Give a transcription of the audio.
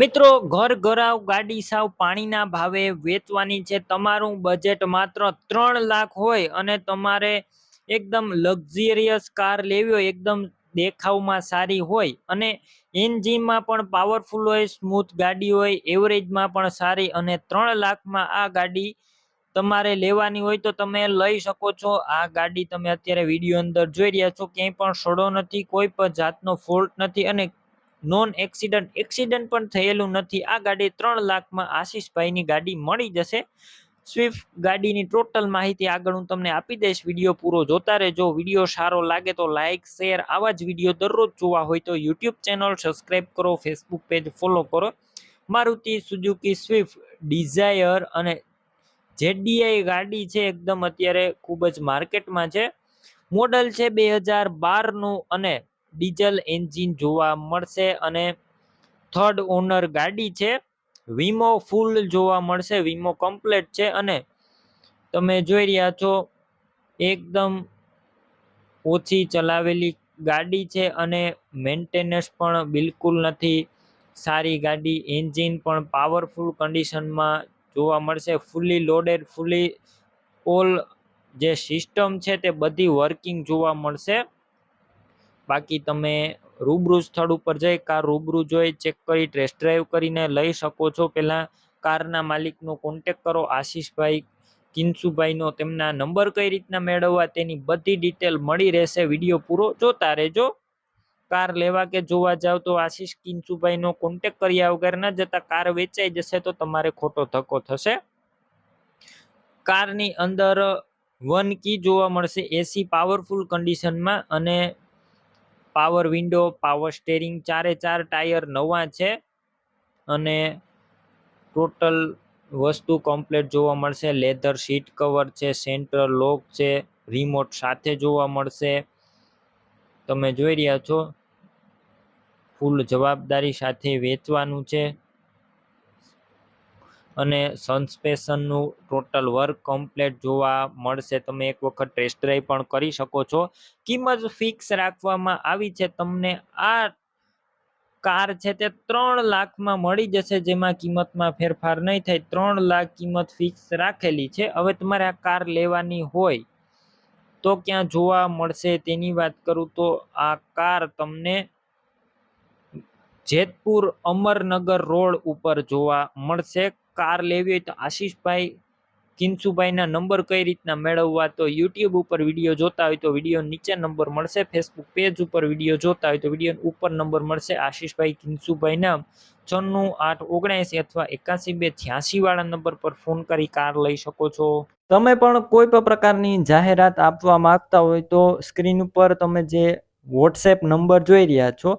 મિત્રો, ઘર ઘરાવ, ગાડી સાવ, પાણીના ભાવે વેચવાની છે. તમારું બજેટ માત્ર ત્રણ લાખ હોય અને તમારે એકદમ લક્ઝરિયસ કાર લેવી હોય, એકદમ દેખાવમાં સારી હોય અને એન્જિનમાં પણ પાવરફુલ હોય સ્મૂથ ગાડી હોય એવરેજમાં પણ સારી અને ત્રણ લાખમાં આ ગાડી તમારે લેવાની હોય તો તમે લઈ શકો છો. આ ગાડી તમે અત્યારે વીડિયો અંદર જોઈ રહ્યા છો. ક્યાંય પણ સડો નથી, કોઈ પણ જાતનો ફોલ્ટ નથી અને નોન એક્સિડન્ટ એક્સિડન્ટ પણ થયેલું નથી. આ ગાડી ત્રણ લાખમાં આશીષભાઈની ગાડી મળી જશે. સ્વિફ્ટ ગાડીની ટોટલ માહિતી આગળ હું તમને આપી દઈશ. વીડિયો પૂરો જોતા રહેજો. વીડિયો સારો લાગે તો લાઇક શેર આવા જ વીડિયો દરરોજ જોવા હોય તો યુટ્યુબ ચેનલ સબસ્ક્રાઈબ કરો ફેસબુક પેજ ફોલો કરો. મારુતિ સુઝુકી સ્વિફ્ટ ડિઝાયર અને જેડીઆઈ ગાડી છે એકદમ અત્યારે ખૂબ જ માર્કેટમાં છે. મોડલ છે બે હજાર બારનું અને ડીઝલ એન્જિન જોવા મળશે અને થર્ડ ઓનર ગાડી છે. વીમો ફૂલ જોવા મળશે, વીમો કમ્પ્લેટ છે અને તમે જોઈ રહ્યા છો, એકદમ ઓછી ચલાવેલી ગાડી છે અને મેન્ટેનન્સ પણ બિલકુલ નથી. સારી ગાડી, એન્જિન પણ પાવરફુલ કન્ડિશનમાં જોવા મળશે. ફૂલી લોડેડ, ફૂલી ઓલ જે સિસ્ટમ છે તે બધી વર્કિંગ જોવા મળશે. બાકી તમે રૂબરૂ સ્થળ ઉપર જઈ કાર રૂબરૂ જોઈ ચેક કરી ટેસ્ટ ડ્રાઈવ કરીને લઈ શકો છો. પહેલાં કારના માલિકનો કોન્ટેક કરો, આશીષભાઈ કિન્સુભાઈનો તેમના નંબર કઈ રીતના મેળવવા તેની બધી ડિટેલ મળી રહેશે. વીડિયો પૂરો જોતા રહેજો. કાર લેવા કે જોવા જાવ તો આશીષ કિન્સુભાઈનો કોન્ટેક કર્યા વગર ન જતા કાર વેચાઈ જશે તો તમારે ખોટો ધક્કો થશે. કારની અંદર વન કી જોવા મળશે. એસી પાવરફુલ કન્ડિશનમાં અને પાવર વિન્ડો પાવર સ્ટેરિંગ ચારે ચાર ટાયર નવા છે. અને ટોટલ વસ્તુ કમ્પ્લેટ જોવા મળશે. લેધર સીટ કવર છે સેન્ટ્રલ લોક છે રિમોટ સાથે જોવા મળશે. તમે જોઈ રહ્યા છો. ફૂલ જવાબદારી સાથે વેચવાનું છે. અને સન્સ્પેશનનું ટોટલ વર્ક કમ્પ્લેટ જોવા મળશે. તમે એક વખત ટેસ્ટ ડ્રાઈવ પણ કરી શકો છો. કિંમત ફિક્સ રાખવામાં આવી છે? તમને આ કાર છે તે ત્રણ લાખમાં મળી જશે, જેમાં કિંમતમાં ફેરફાર નહીં થાય. ત્રણ લાખ કિંમત ફિક્સ રાખેલી છે. હવે તમારે આ કાર લેવાની હોય તો ક્યાં જોવા મળશે તેની વાત કરું તો આ કાર તમને જેતપુર અમરનગર રોડ ઉપર જોવા મળશે. કાર લેવી હોય તો આશીષભાઈ કિન્સુભાઈના નંબર કઈ રીતના મેળવવા તો યુટ્યુબ ઉપર વીડિયો જોતા હોય તો વીડિયો નીચે નંબર મળશે ફેસબુક પેજ ઉપર વીડિયો જોતા હોય તો વીડિયો ઉપર નંબર મળશે. આશીષભાઈ કિન્સુભાઈના છન્નું આઠ ઓગણએંસી અથવા એકાસી બે છ્યાસી વાળા નંબર પર ફોન કરી કાર લઈ શકો છો. તમે પણ કોઈ પણ પ્રકારની જાહેરાત આપવા માંગતા હોય તો સ્ક્રીન ઉપર તમે જે વોટ્સએપ નંબર જોઈ રહ્યા છો